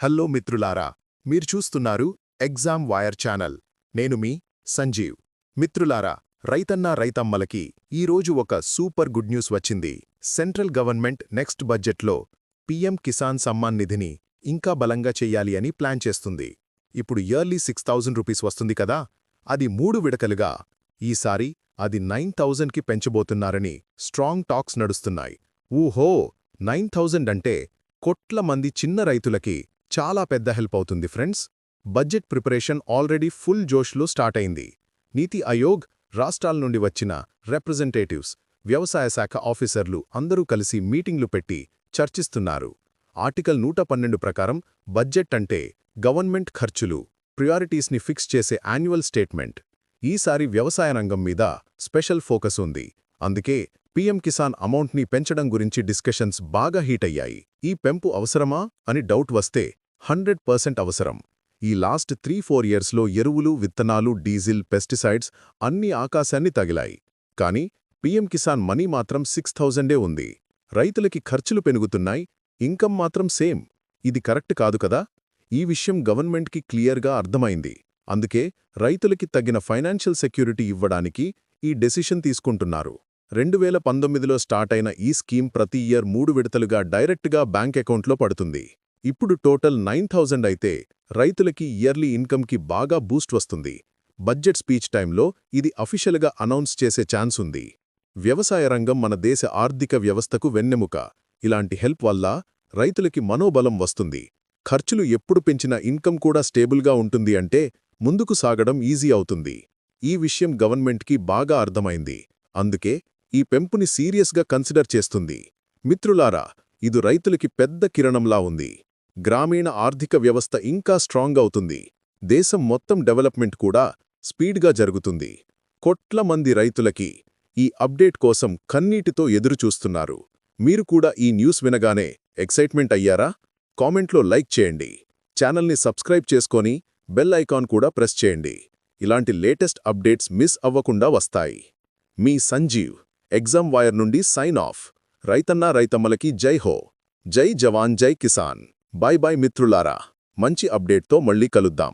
Hello మిత్రులారా మీరు చూస్తున్నారు ఎగ్జామ్ వాయర్ ఛానల్. నేను మీ సంజీవ్. మిత్రులారా రైతన్నా రైతమ్మలకి ఈరోజు ఒక సూపర్ గుడ్ న్యూస్ వచ్చింది. సెంట్రల్ గవర్నమెంట్ నెక్స్ట్ బడ్జెట్లో పీఎం కిసాన్ సమ్మాన్ నిధిని ఇంకా బలంగా చెయ్యాలి అని ప్లాన్ చేస్తుంది. ఇప్పుడు ఇయర్లీ సిక్స్ థౌజండ్ రూపీస్ వస్తుంది కదా అది మూడు విడకలుగా ఈసారి అది నైన్ థౌజండ్కి పెంచబోతున్నారని స్ట్రాంగ్ టాక్స్ నడుస్తున్నాయి. ఊహో నైన్ థౌజండ్ అంటే కొట్ల మంది చిన్న రైతులకి చాలా పెద్ద హెల్ప్ అవుతుంది friends. Budget preparation already full జోష్లో start అయింది. నీతి ఆయోగ్ రాష్ట్రాల నుండి వచ్చిన రిప్రజెంటేటివ్స్ వ్యవసాయ శాఖ ఆఫీసర్లు అందరూ కలిసి మీటింగ్లు పెట్టి చర్చిస్తున్నారు. ఆర్టికల్ నూట పన్నెండు ప్రకారం బడ్జెట్ అంటే గవర్నమెంట్ ఖర్చులు ప్రియారిటీస్ని ఫిక్స్ చేసే యాన్యువల్ స్టేట్మెంట్. ఈసారి వ్యవసాయ రంగం మీద స్పెషల్ ఫోకస్ ఉంది. అందుకే పీఎం కిసాన్ అమౌంట్ని పెంచడం గురించి డిస్కషన్స్ బాగా హీట్ అయ్యాయి. ఈ పెంపు అవసరమా అని డౌట్ వస్తే హండ్రెడ్ పర్సెంట్ అవసరం. ఈ లాస్ట్ త్రీ ఫోర్ ఇయర్స్లో ఎరువులు విత్తనాలు డీజిల్ పెస్టిసైడ్స్ అన్ని ఆకాశాన్ని తగిలాయి. కానీ పీఎం కిసాన్ మనీ మాత్రం సిక్స్ థౌజండే ఉంది. రైతులకి ఖర్చులు పెరుగుతున్నాయి ఇన్కమ్ మాత్రం సేమ్. ఇది కరెక్ట్ కాదు కదా? ఈ విషయం గవర్నమెంట్కి క్లియర్గా అర్థమైంది. అందుకే రైతులకి తగిన ఫైనాన్షియల్ సెక్యూరిటీ ఇవ్వడానికి ఈ డెసిషన్ తీసుకుంటున్నారు. రెండు వేల పంతొమ్మిదిలో స్టార్ట్ అయిన ఈ స్కీమ్ ప్రతి ఇయర్ మూడు విడతలుగా డైరెక్ట్గా బ్యాంక్ అకౌంట్లో పడుతుంది. ఇప్పుడు టోటల్ నైన్ థౌజండ్ అయితే రైతులకి ఇయర్లీ ఇన్కమ్కి బాగా బూస్ట్ వస్తుంది. బడ్జెట్ స్పీచ్ టైంలో ఇది అఫీషియల్గా అనౌన్స్ చేసే ఛాన్స్ ఉంది. వ్యవసాయ రంగం మన దేశ ఆర్థిక వ్యవస్థకు వెన్నెముక. ఇలాంటి హెల్ప్ వల్ల రైతులకి మనోబలం వస్తుంది. ఖర్చులు ఎప్పుడు పెంచినా ఇన్కమ్ కూడా స్టేబుల్గా ఉంటుంది అంటే ముందుకు సాగడం ఈజీ అవుతుంది. ఈ విషయం గవర్నమెంట్కి బాగా అర్థమైంది. అందుకే ఈ పెంపుని సీరియస్గా కన్సిడర్ చేస్తుంది. మిత్రులారా ఇది రైతులకి పెద్ద కిరణంలా ఉంది. గ్రామీణ ఆర్థిక వ్యవస్థ ఇంకా స్ట్రాంగ్ అవుతుంది. దేశం మొత్తం డెవలప్మెంట్ కూడా స్పీడ్గా జరుగుతుంది. కొట్ల మంది రైతులకి ఈ అప్డేట్ కోసం కన్నీటితో ఎదురుచూస్తున్నారు. మీరు కూడా ఈ న్యూస్ వినగానే ఎక్సైట్మెంట్ అయ్యారా? కామెంట్లో లైక్ చేయండి. ఛానల్ని సబ్స్క్రైబ్ చేసుకొని బెల్ ఐకాన్ కూడా ప్రెస్ చేయండి. ఇలాంటి లేటెస్ట్ అప్డేట్స్ మిస్ అవ్వకుండా వస్తాయి. మీ సంజీవ్ ఎగ్జామ్ వైర్ నుండి సైన్ ఆఫ్. రైతన్నా రైతమ్మలకి జై హో. జై జవాన్ జై కిసాన్. బాయ్ బాయ్ మిత్రులారా మంచి అప్డేట్తో మళ్ళీ కలుద్దాం.